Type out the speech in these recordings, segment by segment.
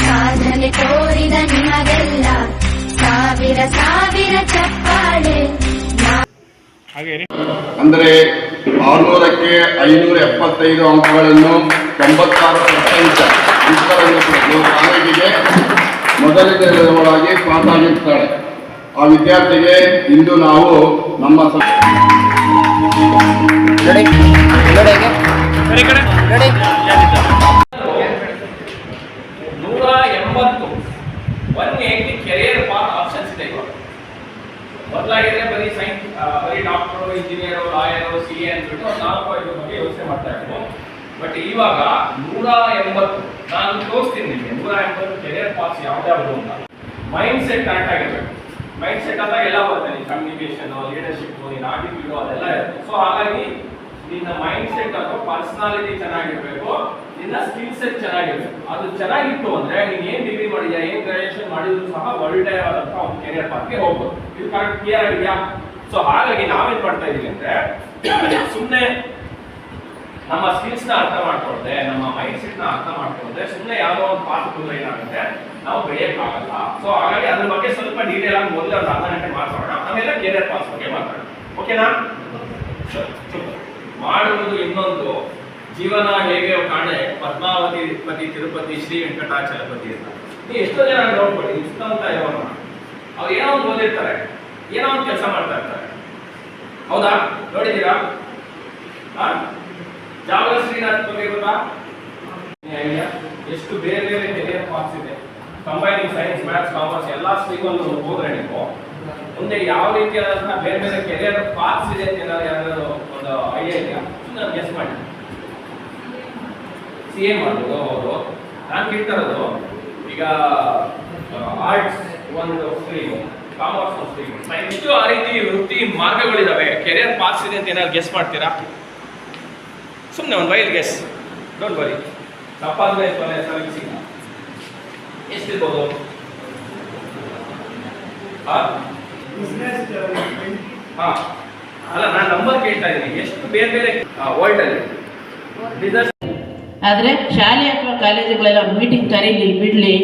ಸಾಧನೆ ತೋರಿದ ನಿಮಗೆಲ್ಲ. ಸಾವಿರ ಸಾವಿರ ಚಪ್ಪಾಳೆ. ಅಂದರೆ ಆರುನೂರಕ್ಕೆ ಐನೂರ ಎಪ್ಪತ್ತೈದು ಅಂಕಗಳನ್ನು ತೊಂಬತ್ತಾರು ಪರ್ಸೆಂಟ್ ಅಂಕಗಳನ್ನು ಪಡೆದು ಕಾಲೇಜಿಗೆ ಪಾಸಾಗಿರ್ತಾಳೆ ಆ ವಿದ್ಯಾರ್ಥಿಗೆ ಇಂದು ನಾವು ನಮ್ಮ ಕಡೆ ನೋಡಿ ನೂರ ಎಂಬತ್ತು one eighty career path options ಇದೆ ಇವಾಗ ಮೊದಲಾಗಿದ್ರೆ ಬರೀ ಸೈನ್ಸ್ ಬರೀ doctor engineer lawyer C A ಅಂದ್ಬಿಟ್ಟು ನಾಲ್ಕು ಐದು ಬಗ್ಗೆ ಯೋಚನೆ ಮಾಡ್ತಾ ಇದ್ರು. ಬಟ್ ಇವಾಗ ನೂರ ಎಂಬತ್ತು, ನಾನು ತೋರಿಸ್ತೀನಿ ನಿಮಗೆ, ನೂರ ಎಂಬತ್ತು ಕೆರಿಯರ್ ಪಾತ್ಸ್ ಯಾವ್ದಾದ್ರು ಅಂತ ಮೈಂಡ್ ಸೆಟ್ ಕರೆಕ್ಟ್ ಆಗಿರ್ಬೇಕು. ಮೈಂಡ್ ಸೆಟ್ ಅಂತ ಎಲ್ಲ ಬರುತ್ತೆ ನೀನು ಕಮ್ಯುನಿಕೇಶನ್ ಲೀಡರ್ಶಿಪ್ ನೀನು ಆಟಿಟ್ಯೂಡ್ ಅದೆಲ್ಲ ಇರುತ್ತೆ. ಸೊ ಹಾಗಾಗಿ ನಿನ್ನ ಮೈಂಡ್ ಸೆಟ್ ಅಥವಾ ಪರ್ಸನಾಲಿಟಿ ಚೆನ್ನಾಗಿರ್ಬೇಕು, ನಿನ್ನ ಸ್ಕಿಲ್ ಸೆಟ್ ಚೆನ್ನಾಗಿರ್ಬೇಕು. ಅದು ಚೆನ್ನಾಗಿತ್ತು ಅಂದ್ರೆ ನೀನ್ ಏನ್ ಡಿಗ್ರಿ ಮಾಡಿದ್ಯಾ, ಏನ್ ಗ್ರಾಜುಯೇಷನ್ ಮಾಡಿದ್ರು ಸಹ ಒಳ್ಳೆಯವಾದಂತ ಒಂದು ಕೆರಿಯರ್ ಪಾತ್ಗೆ ಹೋಗ್ಬೋದು. ಇದು ಕರೆಕ್ಟ್ ಕ್ಲಿಯರ್ ಆಗಿದೆಯಾ? ಸೊ ಹಾಗಾಗಿ ನಾವೇನ್ ಮಾಡ್ತಾ ಇದೀವಿ ಅಂದ್ರೆ ಸುಮ್ಮನೆ ನಮ್ಮ ಸ್ಕಿಲ್ಸ್ನ ಅರ್ಥ ಮಾಡ್ಕೊಳ್ದೆ, ನಮ್ಮ ಮೈಂಡ್ ಸೆಟ್ನ ಅರ್ಥ ಮಾಡ್ಕೊಳ್ದೆ ಸುಮ್ಮನೆ ಯಾವ್ದೋ ಒಂದು ಪಾಸ್ ಕೂಡ ಏನಾಗುತ್ತೆ? ನಾವು ಬೆಳೆಯಕ್ಕಾಗಲ್ಲ. ಸೊ ಹಾಗಾಗಿ ಅದ್ರ ಬಗ್ಗೆ ಸ್ವಲ್ಪ ಡೀಟೇಲ್ ಆಗಿ ಮೊದಲು ಒಂದು ಅರ್ಧ ಗಂಟೆ ಮಾತಾಡೋಣ. ಆಮೇಲೆ ಕೆರಿಯರ್ ಪಾಸ್ ಬಗ್ಗೆ ಮಾತಾಡೋಣ. ಓಕೆನಾ. ಮಾಡುವುದು ಇನ್ನೊಂದು. ಜೀವನ ಹೇಗೆ ಕಾಣೆ? ಪದ್ಮಾವತಿ ಪತಿ ತಿರುಪತಿ ಶ್ರೀ ವೆಂಕಟಾಚಲಪತಿ ಅಂತ. ನೀವು ಎಷ್ಟೋ ಜನ ನೋಡ್ಕೊಳ್ಳಿ ಇಷ್ಟಂತ ಇರೋಣ ಅವ್ರು ಏನೋ ಒಂದು ಓದಿರ್ತಾರೆ, ಏನೋ ಒಂದು ಕೆಲಸ ಮಾಡ್ತಾ ಇರ್ತಾರೆ. ಹೌದಾ? ನೋಡಿದ್ದೀರಾ? ಜಾವಲ ಶ್ರೀನಾಥ್ ಬಗ್ಗೆ ಗೊತ್ತಾ? ಎಷ್ಟು ಬೇರೆ ಬೇರೆ ಕೆರಿಯರ್ ಪಾತ್ಸ್ ಇದೆ. ಕಂಬೈನಿಂಗ್ ಸೈನ್ಸ್ ಮ್ಯಾಥ್ಸ್ ಕಾಮರ್ಸ್ ಎಲ್ಲಾ ಸ್ಟ್ರೀಮಲ್ಲೂ ಹೋದ್ರೆ ನೀವು, ಮುಂದೆ ಯಾವ ರೀತಿಯಾದಂತಹ ಬೇರೆ ಬೇರೆ ಕೆರಿಯರ್ ಪಾತ್ಸ್ ಇದೆ ಅಂತ ಏನಾದ್ರು ಯಾರಾದ್ರು ಒಂದು ಐಡಿಯಾ ಇದೆಯಾ ಸುಮ್ಮನೆ ನಾನು ಗೆಸ್ ಮಾಡಿ ಸಿ ಎ ಮಾಡೋದು ಅವರು. ನಾನು ಕೇಳ್ತಾ ಇರೋದು ಈಗ ಆರ್ಟ್ಸ್ ಒಂದು ಸ್ಟ್ರೀಮ್ ಕಾಮರ್ಸ್ ಒಂದು ಸ್ಟ್ರೀಮ್ ಎಷ್ಟು ಆ ರೀತಿ ವೃತ್ತಿ ಮಾರ್ಗಗಳಿದ್ದಾವೆ ಕೆರಿಯರ್ ಪಾಸ್ ಇದೆ ಅಂತ ಏನಾದ್ರು ಗೆಸ್ ಮಾಡ್ತೀರಾ? ಸುಮ್ಮನೆ ಒಂದು ವೈಲ್ ಗೆಸ್ ಡೋಂಟ್ ವರಿ ತಪ್ಪಾದ್ರೆ ಕೊನೆ ಸರ್ವಿಸಿಂಗ್ ಎಷ್ಟಿರ್ಬೋದು? ಹಾಂ ಹಾಂ. ಅಲ್ಲ, ನಾನು ನಂಬರ್ ಕೇಳ್ತಾ ಇದ್ದೀನಿ. ಎಷ್ಟು ಬೇರೆ ಬೇರೆ ವರ್ಲ್ಡಲ್ಲಿ ಅಲ್ಲಿ? ಆದರೆ ಶಾಲೆ ಅಥವಾ ಕಾಲೇಜುಗಳೆಲ್ಲ ಮೀಟಿಂಗ್ ಕರೀಲಿ, ಬಿಡಲಿ.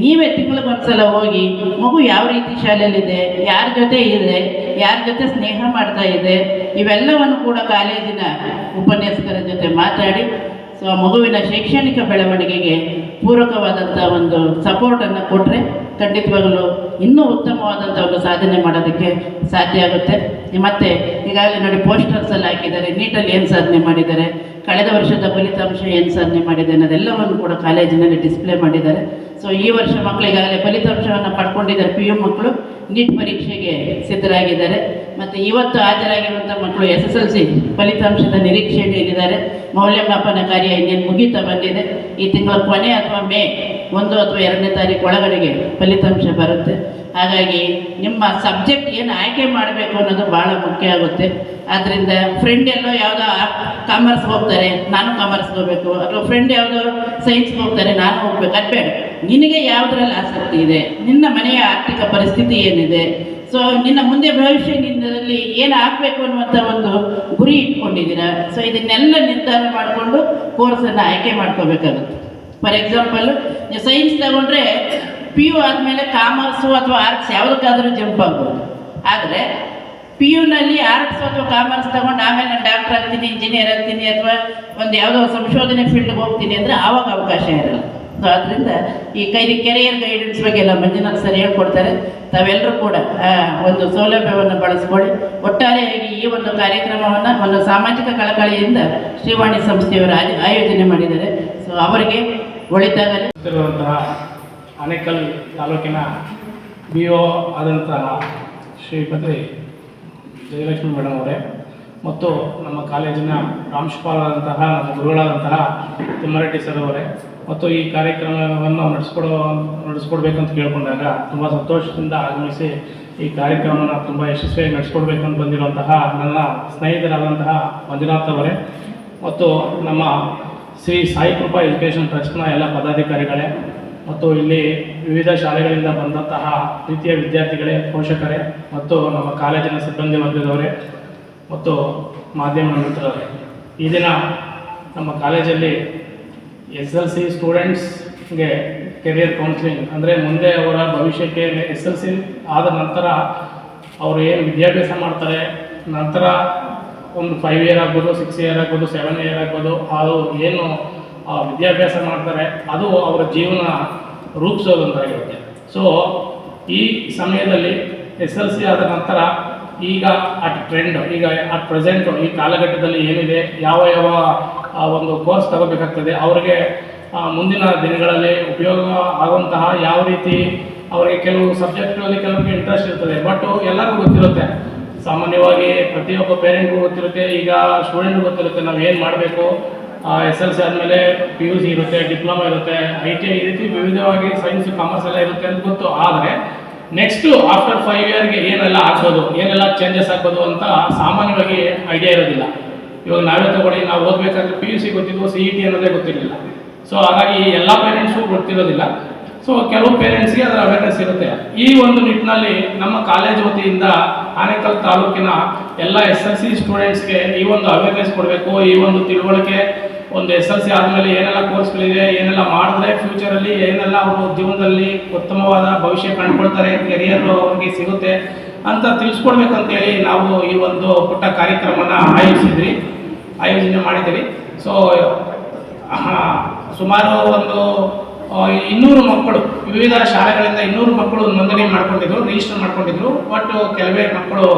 ನೀವೇ ತಿಂಗಳಿಗೊಂದ್ಸಲ ಹೋಗಿ ಮಗು ಯಾವ ರೀತಿ ಶಾಲೆಯಲ್ಲಿದೆ, ಯಾರ ಜೊತೆ ಇದೆ, ಯಾರ ಜೊತೆ ಸ್ನೇಹ ಮಾಡ್ತಾ ಇದೆ, ಇವೆಲ್ಲವನ್ನು ಕೂಡ ಕಾಲೇಜಿನ ಉಪನ್ಯಾಸಕರ ಜೊತೆ ಮಾತಾಡಿ ಸೊ ಮಗುವಿನ ಶೈಕ್ಷಣಿಕ ಬೆಳವಣಿಗೆಗೆ ಪೂರಕವಾದಂಥ ಒಂದು ಸಪೋರ್ಟನ್ನು ಕೊಟ್ಟರೆ ಖಂಡಿತವಾಗಲೂ ಇನ್ನೂ ಉತ್ತಮವಾದಂಥ ಒಂದು ಸಾಧನೆ ಮಾಡೋದಕ್ಕೆ ಸಾಧ್ಯ ಆಗುತ್ತೆ. ಮತ್ತು ಈಗಾಗಲೇ ನೋಡಿ ಪೋಸ್ಟರ್ಸ್ ಎಲ್ಲ ಹಾಕಿದ್ದಾರೆ. ನೀಟಲ್ಲಿ ಏನು ಸಾಧನೆ ಮಾಡಿದ್ದಾರೆ? ಕಳೆದ ವರ್ಷದ ಫಲಿತಾಂಶ ಏನು ಸಾಧನೆ ಮಾಡಿದೆ ಅನ್ನೋದೆಲ್ಲವನ್ನು ಕೂಡ ಕಾಲೇಜಿನಲ್ಲಿ ಡಿಸ್ಪ್ಲೇ ಮಾಡಿದ್ದಾರೆ. ಸೊ ಈ ವರ್ಷ ಮಕ್ಕಳು ಈಗಾಗಲೇ ಫಲಿತಾಂಶವನ್ನು ಪಡ್ಕೊಂಡಿದ್ದಾರೆ. ಪಿ ಯು ಮಕ್ಕಳು ನೀಟ್ ಪರೀಕ್ಷೆಗೆ ಸಿದ್ಧರಾಗಿದ್ದಾರೆ. ಮತ್ತು ಇವತ್ತು ಹಾಜರಾಗಿರುವಂಥ ಮಕ್ಕಳು ಎಸ್ ಎಸ್ ಎಲ್ ಸಿ ಫಲಿತಾಂಶದ ನಿರೀಕ್ಷೆಯಲ್ಲಿದ್ದಾರೆ ಮೌಲ್ಯಮಾಪನ ಕಾರ್ಯ ಇನ್ನೇನು ಮುಗೀತಾ ಬಂದಿದೆ. ಈ ತಿಂಗಳ ಕೊನೆ ಅಥವಾ ಮೇ ಒಂದು ಅಥವಾ ಎರಡನೇ ತಾರೀಕು ಒಳಗಡೆಗೆ ಫಲಿತಾಂಶ ಬರುತ್ತೆ. ಹಾಗಾಗಿ ನಿಮ್ಮ ಸಬ್ಜೆಕ್ಟ್ ಏನು ಆಯ್ಕೆ ಮಾಡಬೇಕು ಅನ್ನೋದು ಭಾಳ ಮುಖ್ಯ ಆಗುತ್ತೆ. ಆದ್ದರಿಂದ ಫ್ರೆಂಡ್ ಎಲ್ಲೋ ಯಾವುದೋ ಕಾಮರ್ಸ್ಗೆ ಹೋಗ್ತಾರೆ, ನಾನು ಕಾಮರ್ಸ್ ಹೋಗಬೇಕು. ಅಥವಾ ಫ್ರೆಂಡ್ ಯಾವುದೋ ಸೈನ್ಸ್ಗೆ ಹೋಗ್ತಾರೆ, ನಾನು ಹೋಗ್ಬೇಕು. ಅದು ಬೇಡ. ನಿನಗೆ ಯಾವುದ್ರಲ್ಲಿ ಆಸಕ್ತಿ ಇದೆ? ನಿನ್ನ ಮನೆಯ ಆರ್ಥಿಕ ಪರಿಸ್ಥಿತಿ ಏನಿದೆ? ಸೊ ನಿನ್ನ ಮುಂದೆ ಭವಿಷ್ಯ ನಿನ್ನಲ್ಲಿ ಏನು ಆಗಬೇಕು ಅನ್ನುವಂಥ ಒಂದು ಗುರಿ ಇಟ್ಕೊಂಡಿದ್ದೀರಾ? ಸೊ ಇದನ್ನೆಲ್ಲ ನಿರ್ಧಾರ ಮಾಡಿಕೊಂಡು ಕೋರ್ಸನ್ನು ಆಯ್ಕೆ ಮಾಡ್ಕೋಬೇಕಾಗುತ್ತೆ. ಫಾರ್ ಎಕ್ಸಾಂಪಲ್ ನೀವು ಸೈನ್ಸ್ ತಗೊಂಡ್ರೆ ಪಿ ಯು ಆದಮೇಲೆ ಕಾಮರ್ಸು ಅಥವಾ ಆರ್ಟ್ಸ್ ಯಾವುದಕ್ಕಾದರೂ ಜಂಪ್ ಆಗ್ಬೋದು. ಆದರೆ ಪಿ ಯುನಲ್ಲಿ ಆರ್ಟ್ಸ್ ಅಥವಾ ಕಾಮರ್ಸ್ ತಗೊಂಡು ಆಮೇಲೆ ನಾನು ಡಾಕ್ಟರ್ ಆಗ್ತೀನಿ ಇಂಜಿನಿಯರ್ ಆಗ್ತೀನಿ ಅಥವಾ ಒಂದು ಯಾವುದೋ ಸಂಶೋಧನೆ ಫೀಲ್ಡ್ಗೆ ಹೋಗ್ತೀನಿ ಅಂದರೆ ಆವಾಗ ಅವಕಾಶ ಇರಲ್ಲ. ಸೊ ಆದ್ದರಿಂದ ಈ ಕೈ ಕೆರಿಯರ್ ಗೈಡೆನ್ಸ್ ಬಗ್ಗೆ ಎಲ್ಲ ಮಂಜುನಾಥ್ ಸರ್ ಹೇಳ್ಕೊಡ್ತಾರೆ. ತಾವೆಲ್ಲರೂ ಕೂಡ ಒಂದು ಸೌಲಭ್ಯವನ್ನು ಬಳಸ್ಕೊಳ್ಳಿ. ಒಟ್ಟಾರೆಯಾಗಿ ಈ ಒಂದು ಕಾರ್ಯಕ್ರಮವನ್ನು ಒಂದು ಸಾಮಾಜಿಕ ಕಳಕಳಿಯಿಂದ ಶ್ರೀವಾಣಿ ಸಂಸ್ಥೆಯವರು ಆಯೋಜನೆ ಮಾಡಿದ್ದಾರೆ. ಸೊ ಅವರಿಗೆ ಒಳಿತಾಗಲಿ. ಇರುವಂತಹ ಆನೇಕಲ್ ತಾಲೂಕಿನ ಬಿ ಒ ಆದಂತಹ ಶ್ರೀಪತಿ ಜಯಲಕ್ಷ್ಮಿ ಮೇಡಮ್ ಅವರೇ ಮತ್ತು ನಮ್ಮ ಕಾಲೇಜಿನ ಪ್ರಾಂಶುಪಾಲರಾದಂತಹ, ನಮ್ಮ ಗುರುಗಳಾದಂತಹ ತಿಮ್ಮಾರೆಡ್ಡಿ ಸರ್ ಅವರೇ ಮತ್ತು ಈ ಕಾರ್ಯಕ್ರಮವನ್ನು ನಡೆಸ್ಕೊಡೋ, ನಡೆಸ್ಕೊಡ್ಬೇಕಂತ ಕೇಳಿಕೊಂಡಾಗ ತುಂಬ ಸಂತೋಷದಿಂದ ಆಗಮಿಸಿ ಈ ಕಾರ್ಯಕ್ರಮನ ತುಂಬ ಯಶಸ್ವಿಯಾಗಿ ನಡೆಸ್ಕೊಡ್ಬೇಕಂತ ಬಂದಿರುವಂತಹ ನನ್ನ ಸ್ನೇಹಿತರಾದಂತಹ ಮಂಜುನಾಥ್ ಅವರೇ ಮತ್ತು ನಮ್ಮ ಶ್ರೀ ಸಾಯಿ ಕೃಪಾ ಎಜುಕೇಷನ್ ಟ್ರಸ್ಟ್ನ ಎಲ್ಲ ಪದಾಧಿಕಾರಿಗಳೇ ಮತ್ತು ಇಲ್ಲಿ ವಿವಿಧ ಶಾಲೆಗಳಿಂದ ಬಂದಂತಹ ರೀತಿಯ ವಿದ್ಯಾರ್ಥಿಗಳೇ, ಪೋಷಕರೇ ಮತ್ತು ನಮ್ಮ ಕಾಲೇಜಿನ ಸಿಬ್ಬಂದಿ ವರ್ಗದವರೇ ಮತ್ತು ಮಾಧ್ಯಮ ಮಿತ್ರರೇ. ಈ ದಿನ ನಮ್ಮ ಕಾಲೇಜಲ್ಲಿ ಎಸ್ ಎಲ್ ಸಿ ಸ್ಟೂಡೆಂಟ್ಸ್ಗೆ ಕೆರಿಯರ್ ಕೌನ್ಸಿಲಿಂಗ್ ಅಂದರೆ ಮುಂದೆ ಅವರ ಭವಿಷ್ಯಕ್ಕೆ ಎಸ್ ಎಲ್ ಸಿ ಆದ ನಂತರ ಅವರು ಏನು ವಿದ್ಯಾಭ್ಯಾಸ ಮಾಡ್ತಾರೆ, ನಂತರ ಒಂದು ಫೈವ್ ಇಯರ್ ಆಗ್ಬೋದು ಸಿಕ್ಸ್ ಇಯರ್ ಆಗ್ಬೋದು ಸೆವೆನ್ ಇಯರ್ ಆಗ್ಬೋದು, ಅದು ಏನು ವಿದ್ಯಾಭ್ಯಾಸ ಮಾಡ್ತಾರೆ, ಅದು ಅವರ ಜೀವನ ರೂಪಿಸೋದೊಂದಾಗಿರುತ್ತೆ ಸೊ ಈ ಸಮಯದಲ್ಲಿ ಎಸ್ ಎಲ್ ಸಿ ಆದ ನಂತರ ಈಗ ಅಟ್ ಟ್ರೆಂಡ್ ಈಗ ಅಟ್ ಪ್ರೆಸೆಂಟು ಈ ಕಾಲಘಟ್ಟದಲ್ಲಿ ಏನಿದೆ, ಯಾವ ಯಾವ ಒಂದು ಕೋರ್ಸ್ ತಗೋಬೇಕಾಗ್ತದೆ, ಅವರಿಗೆ ಮುಂದಿನ ದಿನಗಳಲ್ಲಿ ಉಪಯೋಗ ಆಗುವಂತಹ ಯಾವ ರೀತಿ ಅವರಿಗೆ ಕೆಲವು ಸಬ್ಜೆಕ್ಟಲ್ಲಿ ಕೆಲವರಿಗೆ ಇಂಟ್ರೆಸ್ಟ್ ಇರ್ತದೆ ಬಟ್ ಎಲ್ಲರಿಗೂ ಗೊತ್ತಿರುತ್ತೆ. ಸಾಮಾನ್ಯವಾಗಿ ಪ್ರತಿಯೊಬ್ಬ ಪೇರೆಂಟ್ಗೂ ಗೊತ್ತಿರುತ್ತೆ. ಈಗ ಸ್ಟೂಡೆಂಟ್ಗೂ ಗೊತ್ತಿರುತ್ತೆ ನಾವು ಏನು ಮಾಡಬೇಕು? ಎಸ್ ಎಲ್ ಸಿ ಆದಮೇಲೆ ಪಿ ಯು ಸಿ ಇರುತ್ತೆ ಡಿಪ್ಲೊಮಾ ಇರುತ್ತೆ ಐ ಟಿ ಐ ಈ ರೀತಿ ವಿವಿಧವಾಗಿ ಸೈನ್ಸ್ ಕಾಮರ್ಸ್ ಎಲ್ಲ ಇರುತ್ತೆ ಅಂತ ಗೊತ್ತು. ಆದರೆ ನೆಕ್ಸ್ಟು ಆಫ್ಟರ್ ಫೈವ್ ಇಯರ್ಗೆ ಏನೆಲ್ಲ ಹಾಕೋದು ಏನೆಲ್ಲ ಚೇಂಜಸ್ ಹಾಕೋದು ಅಂತ ಸಾಮಾನ್ಯವಾಗಿ ಐಡಿಯಾ ಇರೋದಿಲ್ಲ. ಇವಾಗ ನಾವೇ ತಗೊಳ್ಳಿ, ನಾವು ಓದಬೇಕಾದ್ರೆ ಪಿ ಯು ಸಿ ಗೊತ್ತಿದ್ವು ಸಿ ಇ ಟಿ ಅನ್ನೋದೇ ಗೊತ್ತಿರಲಿಲ್ಲ. ಸೊ ಹಾಗಾಗಿ ಎಲ್ಲ ಪೇರೆಂಟ್ಸು ಗೊತ್ತಿರೋದಿಲ್ಲ. ಸೊ ಕೆಲವು ಪೇರೆಂಟ್ಸ್ಗೆ ಅದರ ಅವೇರ್ನೆಸ್ ಇರುತ್ತೆ. ಈ ಒಂದು ನಿಟ್ಟಿನಲ್ಲಿ ನಮ್ಮ ಕಾಲೇಜ್ ವತಿಯಿಂದ ಆನೇಕಲ್ ತಾಲೂಕಿನ ಎಲ್ಲ ಎಸ್ ಎಲ್ ಸಿ ಸ್ಟೂಡೆಂಟ್ಸ್ಗೆ ಈ ಒಂದು ಅವೇರ್ನೆಸ್ ಕೊಡಬೇಕು. ಈ ಒಂದು ತಿಳುವಳಿಕೆ, ಒಂದು ಎಸ್ ಎಲ್ ಸಿ ಆದಮೇಲೆ ಏನೆಲ್ಲ ಕೋರ್ಸ್ಗಳಿದೆ ಏನೆಲ್ಲ ಮಾಡಿದ್ರೆ ಫ್ಯೂಚರಲ್ಲಿ ಏನೆಲ್ಲ ಅವರು ಜೀವನದಲ್ಲಿ ಉತ್ತಮವಾದ ಭವಿಷ್ಯ ಕಂಡುಕೊಳ್ತಾರೆ ಕೆರಿಯರ್ ಅವ್ರಿಗೆ ಸಿಗುತ್ತೆ ಅಂತ ತಿಳಿಸ್ಕೊಡ್ಬೇಕಂತೇಳಿ ನಾವು ಈ ಒಂದು ಪುಟ್ಟ ಕಾರ್ಯಕ್ರಮನ ಆಯೋಜಿಸಿದ್ವಿ. ಆಯೋಜನೆ ಮಾಡಿದ್ದೀವಿ. ಸೊ ಸುಮಾರು ಒಂದು ಇನ್ನೂರು ಮಕ್ಕಳು, ವಿವಿಧ ಶಾಲೆಗಳಿಂದ ಇನ್ನೂರು ಮಕ್ಕಳು ನೋಂದಣಿ ಮಾಡ್ಕೊಂಡಿದ್ರು ರಿಜಿಸ್ಟರ್ ಮಾಡ್ಕೊಂಡಿದ್ರು ಬಟ್ ಕೆಲವೇ ಮಕ್ಕಳು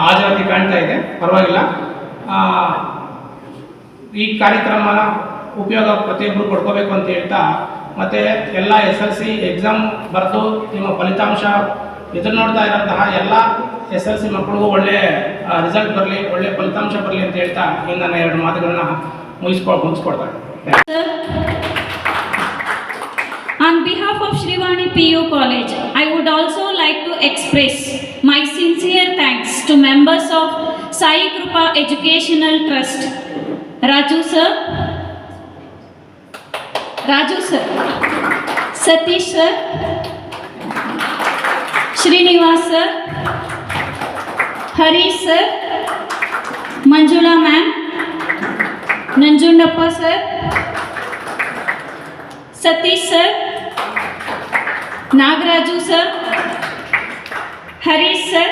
ಹಾಜರಾತಿ ಕಾಣ್ತಾ ಇದೆ, ಪರವಾಗಿಲ್ಲ. ಈ ಕಾರ್ಯಕ್ರಮನ ಉಪಯೋಗ ಪ್ರತಿಯೊಬ್ಬರು ಪಡ್ಕೋಬೇಕು ಅಂತ ಹೇಳ್ತಾ, ಮತ್ತು ಎಲ್ಲ ಎಸ್ ಎಲ್ ಸಿ ಎಕ್ಸಾಮ್ ಬರೆದು ನಿಮ್ಮ ಫಲಿತಾಂಶ ಎದುರು ನೋಡ್ತಾ ಇರೋಂತಹ ಎಲ್ಲ ಎಸ್ ಎಲ್ ಸಿ ಮಕ್ಕಳಿಗೂ ಒಳ್ಳೆ ರಿಸಲ್ಟ್ ಬರಲಿ, ಒಳ್ಳೆ ಫಲಿತಾಂಶ ಬರಲಿ ಅಂತ ಹೇಳ್ತಾ ಇನ್ನು ನನ್ನ ಎರಡು ಮಾತುಗಳನ್ನ ಮುಗಿಸ್ಕೊ ಮುಗಿಸ್ಕೊಡ್ತಾರೆ behalf of Shrivani PU College, I would also like to express my sincere thanks to members of Sai Krupa Educational Trust. Raju sir, Raju sir, Satish sir, Srinivas sir, Harish sir, Manjula ma'am, Nanjundappa sir, Satish sir, Nagaraju sir, Harish sir.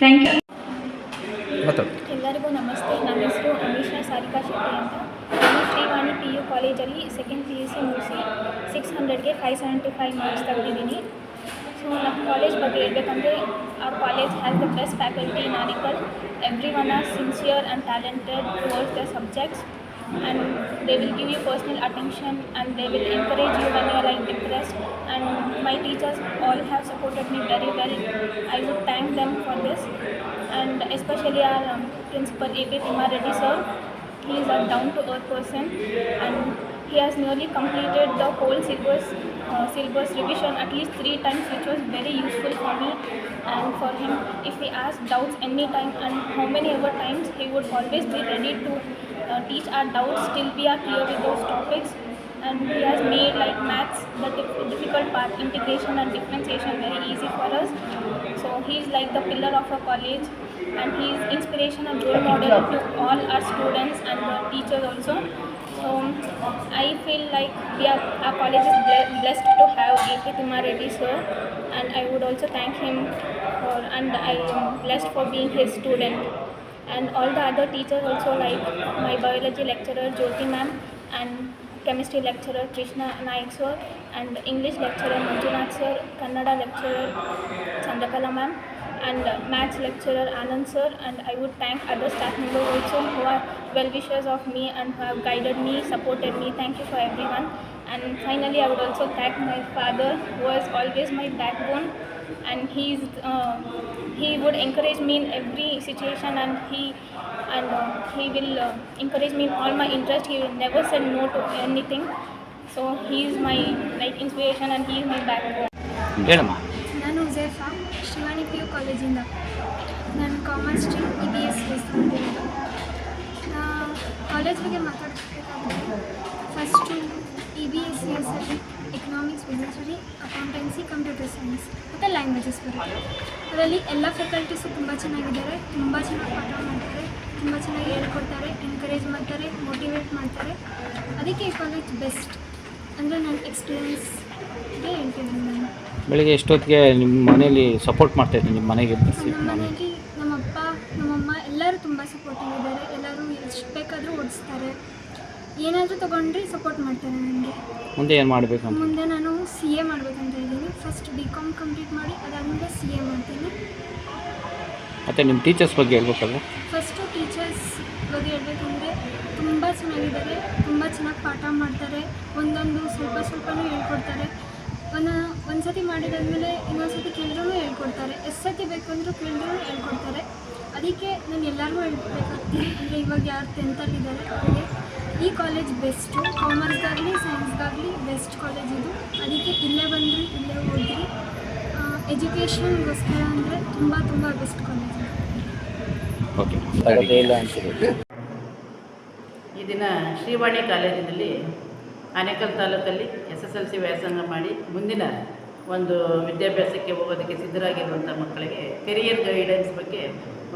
Thank you. ಮಾತಾಡು ಎಲ್ಲರಿಗೂ ನಮಸ್ತೆ. ನನ್ನ ಹೆಸರು ಅಮೀಷಾ ಸಾರಿಕಾ ಶೆಟ್ಟಿ ಅಂತ. ನಾನು Shrivani P U ಕಾಲೇಜಲ್ಲಿ second P U C ಮುಗಿಸಿ six ಹಂಡ್ರೆಡ್ಗೆ ಫೈವ್ ಸೆವೆಂಟಿ ಫೈವ್ ಮಾರ್ಕ್ಸ್ ತೆಗೆದಿದ್ದೀನಿ ಸೊ ನಮ್ಮ ಕಾಲೇಜ್ ಬಗ್ಗೆ ಹೇಳ್ಬೇಕಂದ್ರೆ our college has the best faculty in auricle every one are sincere and talented towards the subjects and they will give you personal attention and they will encourage you when you are like depressed. And my teachers all have supported me very well. I would thank them for this. And especially our um, principal A.P. Timar Reddy sir he is a down to earth person and he has nearly completed the whole syllabus uh, syllabus revision at least three times which was very useful for me and for him. If he asked doubts any time and how many ever times he would always be ready to teach our doubts till we are clear with those topics. And he has made like maths the dif- difficult part. Integration and differentiation very easy for us. So he is like the pillar of our college. And he is inspiration and role model to all our students and the teachers also. So I feel like we are our college is ble- blessed to have A.K. Timar Reddy sir. And I would also thank him for and I am blessed for being his student and all the other teachers also like my biology lecturer Jyoti ma'am and chemistry lecturer Krishna Naik sir and English lecturer Manjunath sir, Kannada lecturer Chandrakala ma'am and maths lecturer Anand sir and I would thank other staff members also who are well wishers of me and who have guided me, supported me. Thank you for everyone. And finally, I would also thank my father who was always my backbone and he's uh, he would encourage me in every situation and he and uh, he will uh, encourage me in all my interest he will never say no to anything so he is my like inspiration and he is my backbone ಹೇಳಮ್ಮ ನಾನು ಹುಜೇಫಾ Shivani P U ಕಾಲೇಜಿಂದ ನಾನು commerce stream E B S ಓದ್ಕೊಂಡಿರೋದು ನಾ college ಬಗ್ಗೆ ಮಾತಾಡಬೇಕಾದ್ರೆ first E B S C S ಅಲ್ಲಿ economics business study accountancy computer science ಮತ್ತು languages ಬರುತ್ತೆ. ಅದರಲ್ಲಿ ಎಲ್ಲ ಫೆಕಲ್ಟೀಸು ತುಂಬ ಚೆನ್ನಾಗಿದ್ದಾರೆ ತುಂಬ ಚೆನ್ನಾಗಿ ಪಾಠ ಮಾಡ್ತಾರೆ ತುಂಬ ಚೆನ್ನಾಗಿ ಹೇಳ್ಕೊಡ್ತಾರೆ ಎನ್ಕರೇಜ್ ಮಾಡ್ತಾರೆ ಮೋಟಿವೇಟ್ ಮಾಡ್ತಾರೆ. ಅದಕ್ಕೆ ಈ ಕಾಲೇಜ್ ಬೆಸ್ಟ್ ಅಂದರೆ ನನ್ನ ಎಕ್ಸ್ಪೀರಿಯನ್ಸ್ ನಾನು. ಬೆಳಿಗ್ಗೆ ಎಷ್ಟೊತ್ತಿಗೆ ನಿಮ್ಮ ಮನೇಲಿ ಸಪೋರ್ಟ್ ಮಾಡ್ತಾಯಿದ್ರು ನಿಮ್ಮ ಮನೆಗೆ ಮನೆಯಲ್ಲಿ ನಮ್ಮಪ್ಪ ನಮ್ಮಮ್ಮ ಎಲ್ಲರೂ ತುಂಬ ಸಪೋರ್ಟಿಂಗ್ ಇದ್ದಾರೆ. ಎಲ್ಲರೂ ಎಷ್ಟು ಬೇಕಾದರೂ ಓಡಿಸ್ತಾರೆ ಏನಾದರೂ ತೊಗೊಂಡ್ರೆ ಸಪೋರ್ಟ್ ಮಾಡ್ತಾರೆ ನನಗೆ. ಮುಂದೆ ಏನು ಮಾಡಬೇಕು ಮುಂದೆ ನಾನು ಸಿ ಎ ಮಾಡಬೇಕಂತ ಇದ್ದೀನಿ. ಫಸ್ಟ್ ಬಿ ಕಾಮ್ ಕಂಪ್ಲೀಟ್ ಮಾಡಿ ಅದಾದಮೇಲೆ ಸಿ ಎ ಮಾಡ್ತೀನಿ. ಮತ್ತು ನಿಮ್ಮ ಟೀಚರ್ಸ್ ಬಗ್ಗೆ ಹೇಳ್ಬೇಕಲ್ಲ ಫಸ್ಟು ಟೀಚರ್ಸ್ ಬಗ್ಗೆ ಹೇಳ್ಬೇಕಂದ್ರೆ ತುಂಬ ಚೆನ್ನಾಗಿದ್ದಾರೆ. ತುಂಬ ಚೆನ್ನಾಗಿ ಪಾಠ ಮಾಡ್ತಾರೆ. ಒಂದೊಂದು ಸ್ವಲ್ಪ ಸ್ವಲ್ಪನೂ ಹೇಳ್ಕೊಡ್ತಾರೆ. ಒಂದು ಒಂದು ಸತಿ ಮಾಡಿದಾದ್ಮೇಲೆ ಇನ್ನೊಂದು ಸತಿ ಕೇಳಿದ್ರೂ ಹೇಳ್ಕೊಡ್ತಾರೆ. ಎಷ್ಟು ಸತಿ ಬೇಕು ಅಂದರೂ ಕೇಳಿದ್ರು ಹೇಳ್ಕೊಡ್ತಾರೆ. ಅದಕ್ಕೆ ನಾನು ಎಲ್ಲರಿಗೂ ಹೇಳ್ಬೇಕಾಗ್ತೀನಿ ಅಂದರೆ ಇವಾಗ ಯಾರು ಟೆಂತಲ್ಲಿದ್ದಾರೆ ಅವ್ರಿಗೆ ಈ ಕಾಲೇಜ್ ಬೆಸ್ಟು ಕಾಮರ್ಸ್ಗಾಗಲಿ ಸೈನ್ಸ್ಗಾಗಲಿ ಬೆಸ್ಟ್ ಕಾಲೇಜ್ ಇದು. ಅದಕ್ಕೆ ಇಲ್ಲೇ ಬಂದ್ರಿ ಇಲ್ಲೇ ಓದ್ರಿ ಎಜುಕೇಷನ್ಗೋಸ್ಕರ ಅಂದರೆ ತುಂಬ ತುಂಬ ಬೆಸ್ಟ್ ಕಾಲೇಜ್ ಓಕೆ ಈ ದಿನ ಶ್ರೀವಾಣಿ ಕಾಲೇಜಿನಲ್ಲಿ ಆನೇಕಲ್ ತಾಲೂಕಲ್ಲಿ ಎಸ್ ಎಸ್ ಎಲ್ ಸಿ ವ್ಯಾಸಂಗ ಮಾಡಿ ಮುಂದಿನ ಒಂದು ವಿದ್ಯಾಭ್ಯಾಸಕ್ಕೆ ಹೋಗೋದಕ್ಕೆ ಸಿದ್ಧರಾಗಿರುವಂಥ ಮಕ್ಕಳಿಗೆ ಕೆರಿಯರ್ ಗೈಡೆನ್ಸ್ ಬಗ್ಗೆ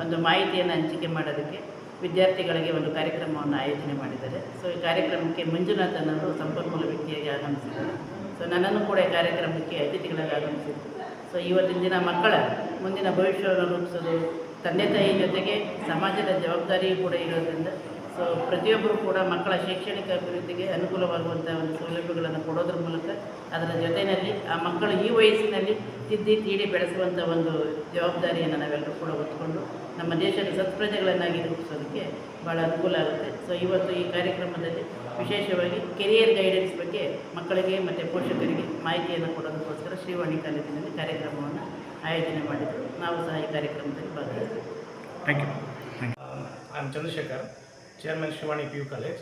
ಒಂದು ಮಾಹಿತಿಯನ್ನು ಹಂಚಿಕೆ ಮಾಡೋದಕ್ಕೆ ವಿದ್ಯಾರ್ಥಿಗಳಿಗೆ ಒಂದು ಕಾರ್ಯಕ್ರಮವನ್ನು ಆಯೋಜನೆ ಮಾಡಿದ್ದಾರೆ. ಸೊ ಈ ಕಾರ್ಯಕ್ರಮಕ್ಕೆ ಮಂಜುನಾಥ್ ಅನ್ನೋರು ಸಂಪನ್ಮೂಲ ವ್ಯಕ್ತಿಯಾಗಿ ಆಗಮಿಸಿದ್ದಾರೆ. ಸೊ ನನ್ನನ್ನು ಕೂಡ ಈ ಕಾರ್ಯಕ್ರಮಕ್ಕೆ ಅತಿಥಿಗಳಾಗಿ ಆಗಮಿಸಿದ್ದರು ಸೊ ಇವತ್ತಿನ ದಿನ ಮಕ್ಕಳ ಮುಂದಿನ ಭವಿಷ್ಯವನ್ನು ರೂಪಿಸೋದು, ತಂದೆ ತಾಯಿ ಜೊತೆಗೆ ಸಮಾಜದ ಜವಾಬ್ದಾರಿಯೂ ಕೂಡ ಇರೋದ್ರಿಂದ ಸೊ ಪ್ರತಿಯೊಬ್ಬರು ಕೂಡ ಮಕ್ಕಳ ಶೈಕ್ಷಣಿಕ ಅಭಿವೃದ್ಧಿಗೆ ಅನುಕೂಲವಾಗುವಂಥ ಒಂದು ಸೌಲಭ್ಯಗಳನ್ನು ಕೊಡೋದ್ರ ಮೂಲಕ ಅದರ ಜೊತೆಯಲ್ಲಿ ಆ ಮಕ್ಕಳು ಈ ವಯಸ್ಸಿನಲ್ಲಿ ತಿದ್ದಿ ತೀಡಿ ಬೆಳೆಸುವಂಥ ಒಂದು ಜವಾಬ್ದಾರಿಯನ್ನು ನಾವೆಲ್ಲರೂ ಕೂಡ ಹೊತ್ಕೊಂಡು ನಮ್ಮ ದೇಶದ ಸತ್ಪ್ರಜೆಗಳನ್ನಾಗಿ ರೂಪಿಸೋದಕ್ಕೆ ಭಾಳ ಅನುಕೂಲ ಆಗುತ್ತೆ. ಸೊ ಇವತ್ತು ಈ ಕಾರ್ಯಕ್ರಮದಲ್ಲಿ ವಿಶೇಷವಾಗಿ ಕೆರಿಯರ್ ಗೈಡೆನ್ಸ್ ಬಗ್ಗೆ ಮಕ್ಕಳಿಗೆ ಮತ್ತು ಪೋಷಕರಿಗೆ ಮಾಹಿತಿಯನ್ನು ಕೊಡೋದಕ್ಕೋಸ್ಕರ ಶ್ರೀವಾಣಿ ಕಾಲೇಜಿನಲ್ಲಿ ಕಾರ್ಯಕ್ರಮವನ್ನು ಆಯೋಜನೆ ಮಾಡಿದರು. ನಾವು ಸಹ ಈ ಕಾರ್ಯಕ್ರಮದಲ್ಲಿ ಭಾಗವಹಿಸ್ತೀವಿ thank you I am Chandrashekhar chairman Shivani P U college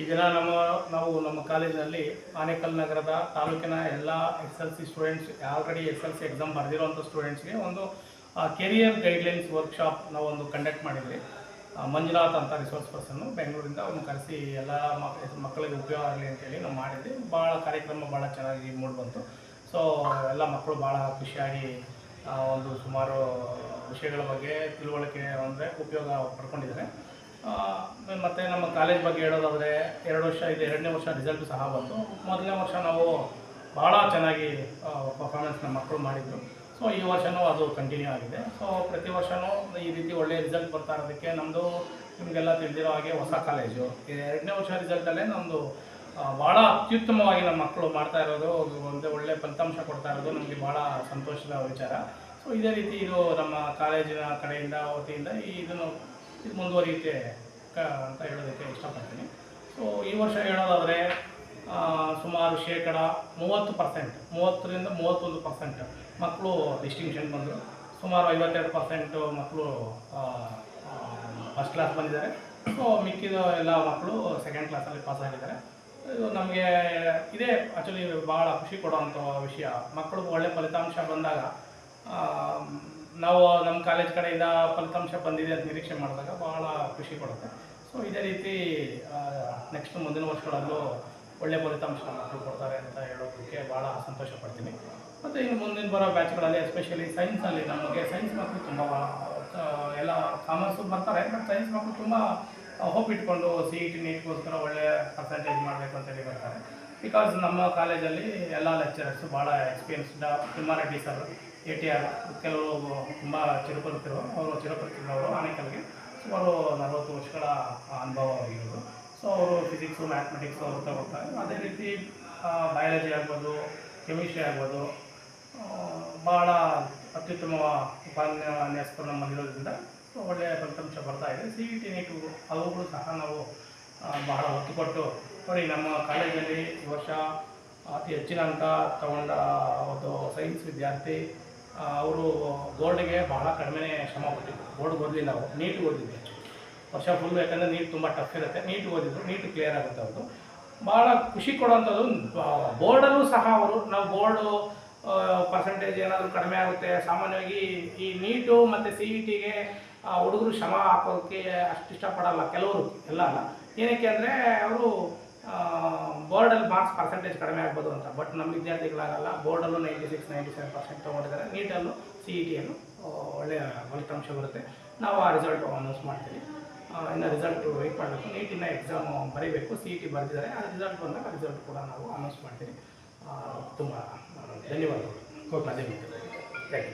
ಈ ದಿನ ನಮ್ಮ, ನಾವು ನಮ್ಮ ಕಾಲೇಜಿನಲ್ಲಿ ಆನೇಕಲ್ ನಗರದ ತಾಲೂಕಿನ ಎಲ್ಲ S L C students already S L C exam ಬರೆದಿರುವಂಥ ಸ್ಟೂಡೆಂಟ್ಸ್ಗೆ ಒಂದು ಕೆರಿಯರ್ ಗೈಡ್ಲೈನ್ಸ್ ವರ್ಕ್ಶಾಪ್ ನಾವು ಒಂದು ಕಂಡಕ್ಟ್ ಮಾಡಿದ್ವಿ. ಮಂಜುನಾಥ್ ಅಂತ ರಿಸೋರ್ಸ್ ಪರ್ಸನ್ನು ಬೆಂಗಳೂರಿಂದ ಅವ್ರನ್ನ ಕರೆಸಿ ಎಲ್ಲ ಮಕ್ ಮಕ್ಕಳಿಗೆ ಉಪಯೋಗ ಆಗಲಿ ಅಂತೇಳಿ ನಾವು ಮಾಡಿದ್ವಿ. ಭಾಳ ಕಾರ್ಯಕ್ರಮ ಭಾಳ ಚೆನ್ನಾಗಿ ಮೂಡ್ ಬಂತು. ಸೊ ಎಲ್ಲ ಮಕ್ಕಳು ಭಾಳ ಖುಷಿಯಾಗಿ ಒಂದು ಸುಮಾರು ವಿಷಯಗಳ ಬಗ್ಗೆ ತಿಳುವಳಿಕೆ ಅಂದರೆ ಉಪಯೋಗ ಪಡ್ಕೊಂಡಿದ್ದಾರೆ. ಮತ್ತು ನಮ್ಮ ಕಾಲೇಜ್ ಬಗ್ಗೆ ಹೇಳೋದಾದರೆ ಎರಡು ವರ್ಷ ಇದೆ, ಎರಡನೇ ವರ್ಷ ರಿಸಲ್ಟ್ ಸಹ ಬಂತು. ಮೊದಲನೇ ವರ್ಷ ನಾವು ಭಾಳ ಚೆನ್ನಾಗಿ ಪರ್ಫಾರ್ಮೆನ್ಸ್ ನಮ್ಮ ಮಕ್ಕಳು ಮಾಡಿದರು. ಸೊ ಈ ವರ್ಷವೂ ಅದು ಕಂಟಿನ್ಯೂ ಆಗಿದೆ. ಸೊ ಪ್ರತಿ ವರ್ಷವೂ ಈ ರೀತಿ ಒಳ್ಳೆಯ ರಿಸಲ್ಟ್ ಬರ್ತಾ ಇರೋದಕ್ಕೆ ನಮ್ಮದು ನಿಮಗೆಲ್ಲ ತಿಳಿದಿರೋ ಹಾಗೆ ಹೊಸ ಕಾಲೇಜು ಎರಡನೇ ವರ್ಷ ರಿಸಲ್ಟಲ್ಲೇ ನಮ್ಮದು ಭಾಳ ಅತ್ಯುತ್ತಮವಾಗಿ ನಮ್ಮ ಮಕ್ಕಳು ಮಾಡ್ತಾ ಇರೋದು, ಒಂದು ಒಳ್ಳೆ ಫಲಿತಾಂಶ ಕೊಡ್ತಾ ಇರೋದು ನಮಗೆ ಭಾಳ ಸಂತೋಷದ ವಿಚಾರ. ಸೊ ಇದೇ ರೀತಿ ಇದು ನಮ್ಮ ಕಾಲೇಜಿನ ಕಡೆಯಿಂದ, ವತಿಯಿಂದ ಇದನ್ನು ಇದು ಮುಂದುವರಿಯುತ್ತೆ ಕ- ಅಂತ ಹೇಳೋದಕ್ಕೆ ಇಷ್ಟಪಡ್ತೀನಿ. ಸೊ ಈ ವರ್ಷ ಹೇಳೋದಾದರೆ ಸುಮಾರು ಶೇಕಡ ಮೂವತ್ತು ಪರ್ಸೆಂಟ್, ಮೂವತ್ತರಿಂದ ಮೂವತ್ತೊಂದು ಪರ್ಸೆಂಟ್ ಮಕ್ಕಳು ಡಿಸ್ಟಿಂಕ್ಷನ್ ಬಂದರು. ಸುಮಾರು ಐವತ್ತೆರಡು ಪರ್ಸೆಂಟು ಮಕ್ಕಳು ಫಸ್ಟ್ ಕ್ಲಾಸ್ ಬಂದಿದ್ದಾರೆ. ಸೊ ಮಿಕ್ಕಿದ ಎಲ್ಲ ಮಕ್ಕಳು ಸೆಕೆಂಡ್ ಕ್ಲಾಸಲ್ಲಿ ಪಾಸ್ ಆಗಿದ್ದಾರೆ. ಇದು ನಮಗೆ ಇದೇ ಆ್ಯಕ್ಚುಲಿ ಭಾಳ ಖುಷಿ ಕೊಡುವಂಥ ವಿಷಯ. ಮಕ್ಕಳು ಒಳ್ಳೆ ಫಲಿತಾಂಶ ಬಂದಾಗ ನಾವು ನಮ್ಮ ಕಾಲೇಜ್ ಕಡೆಯಿಂದ ಫಲಿತಾಂಶ ಬಂದಿದೆ ಅಂತ ನಿರೀಕ್ಷೆ ಮಾಡಿದಾಗ ಬಹಳ ಖುಷಿ ಕೊಡುತ್ತೆ. ಸೊ ಇದೇ ರೀತಿ ನೆಕ್ಸ್ಟ್ ಮುಂದಿನ ವರ್ಷಗಳಲ್ಲೂ ಒಳ್ಳೆ ಫಲಿತಾಂಶ ಮಕ್ಕಳು ಕೊಡ್ತಾರೆ ಅಂತ ಹೇಳೋದಕ್ಕೆ ಭಾಳ ಸಂತೋಷ ಪಡ್ತೀನಿ ಮತ್ತು ಇನ್ನು ಮುಂದಿನ ಬರೋ ಬ್ಯಾಚ್ಗಳಲ್ಲಿ ಎಸ್ಪೆಷಲಿ ಸೈನ್ಸಲ್ಲಿ ನಮಗೆ ಸೈನ್ಸ್ ಮಕ್ಕಳು ತುಂಬ ಎಲ್ಲ ಕಾಮರ್ಸು ಬರ್ತಾರೆ ಬಟ್ ಸೈನ್ಸ್ ಮಕ್ಕಳು ತುಂಬ ಹೋಪ್ ಇಟ್ಕೊಂಡು ಸಿ ಇ ಟಿ ನೀಟ್ಗೋಸ್ಕರ ಒಳ್ಳೆ ಪರ್ಸೆಂಟೇಜ್ ಮಾಡಬೇಕು ಅಂತೇಳಿ ಬರ್ತಾರೆ. ಬಿಕಾಸ್ ನಮ್ಮ ಕಾಲೇಜಲ್ಲಿ ಎಲ್ಲ ಲೆಕ್ಚರರ್ಸು ಭಾಳ experienced Reddy sir A T R ಕೆಲವರು ತುಂಬ ಚಿರಪರಿತರು ಅವರು ಚಿರಪರಿಚಿತರವರು ಆನೇಕಲ್ಗೆ ಸುಮಾರು ನಲವತ್ತು ವರ್ಷಗಳ ಅನುಭವ ಆಗಿರೋದು. ಸೊ ಅವರು ಫಿಸಿಕ್ಸು ಮ್ಯಾಥಮೆಟಿಕ್ಸು ಅವರು ತಗೊಳ್ತಾರೆ ಅದೇ ರೀತಿ ಬಯಾಲಜಿ ಆಗ್ಬೋದು ಕೆಮಿಸ್ಟ್ರಿ ಆಗ್ಬೋದು ಭಾಳ ಅತ್ಯುತ್ತಮ ಉಪನ್ಯಾಸಕರು ನಮ್ಮಲ್ಲಿರೋದ್ರಿಂದ ಒಳ್ಳೆಯ ಫಲಿತಾಂಶ ಬರ್ತಾ ಇದೆ. ಸಿ ಇ ಟಿ ನೀಟು ಅವುಗಳು ಸಹ ನಾವು ಬಹಳ ಒತ್ತು ಕೊಟ್ಟು ನೋಡಿ, ನಮ್ಮ ಕಾಲೇಜಲ್ಲಿ ಈ ವರ್ಷ ಅತಿ ಹೆಚ್ಚಿನ ಅಂಕ ತಗೊಂಡ ಒಂದು ಸೈನ್ಸ್ ವಿದ್ಯಾರ್ಥಿ ಅವರು ಗೋಲ್ಡ್ಗೆ ಬಹಳ ಕಡಿಮೆ ಶ್ರಮ ಪಟ್ಟಿದ್ರು ಬೋರ್ಡ್ ಓದಲಿಲ್ಲ ಅವರು. ನೀಟ್ ಓದಿದ್ದೆ ವರ್ಷ ಫುಲ್ ಯಾಕಂದರೆ ನೀಟ್ ತುಂಬ ಟಫ್ ಇರುತ್ತೆ. ನೀಟ್ ಓದಿದ್ರು. ನೀಟ್ ಕ್ಲಿಯರ್ ಆಗುತ್ತೆ ಅವರು ಭಾಳ ಖುಷಿ ಕೊಡುವಂಥದ್ದು ಬೋರ್ಡಲ್ಲೂ ಸಹ ಅವರು ನಾವು ಬೋರ್ಡು ಪರ್ಸೆಂಟೇಜ್ ಏನಾದರೂ ಕಡಿಮೆ ಆಗುತ್ತೆ. ಸಾಮಾನ್ಯವಾಗಿ ಈ ನೀಟು ಮತ್ತು ಸಿ ಇ ಟಿಗೆ ಹುಡುಗರು ಶ್ರಮ ಹಾಕೋದಕ್ಕೆ ಅಷ್ಟು ಇಷ್ಟಪಡಲ್ಲ. ಕೆಲವರು. ಎಲ್ಲ ಅಲ್ಲ. ಏನಕ್ಕೆ ಅಂದರೆ, ಅವರು ಬೋರ್ಡಲ್ಲಿ ಮಾರ್ಕ್ಸ್ ಪರ್ಸೆಂಟೇಜ್ ಕಡಿಮೆ ಆಗ್ಬೋದು ಅಂತ. ಬಟ್ ನಮ್ಮ ವಿದ್ಯಾರ್ಥಿಗಳಾಗಲ್ಲ. ಬೋರ್ಡಲ್ಲೂ ninety six ninety seven percent ತೊಗೊಂಡಿದ್ದಾರೆ ನೀಟಲ್ಲೂ ಸಿ ಇ ಟಿಯಲ್ಲೂ ಒಳ್ಳೆಯ ಫಲಿತಾಂಶ ಬರುತ್ತೆ. ನಾವು ಆ ರಿಸಲ್ಟ್ ಅನೌನ್ಸ್ ಮಾಡ್ತೀವಿ. ಆ, ಇನ್ನು ರಿಸಲ್ಟ್ ವೆಯ್ಟ್ ಮಾಡಬೇಕು. ನೀಟಿನ ಎಕ್ಸಾಮ್ ಬರೀಬೇಕು. ಸಿ ಇ ಟಿ ಬರೆದಿದ್ದಾರೆ. ಆ ರಿಸಲ್ಟ್ ಬಂದಾಗ ರಿಸಲ್ಟ್ ಕೂಡ ನಾವು ಅನೌನ್ಸ್ ಮಾಡ್ತೀವಿ. ತುಂಬ ಧನ್ಯವಾದಗಳು. Court thank you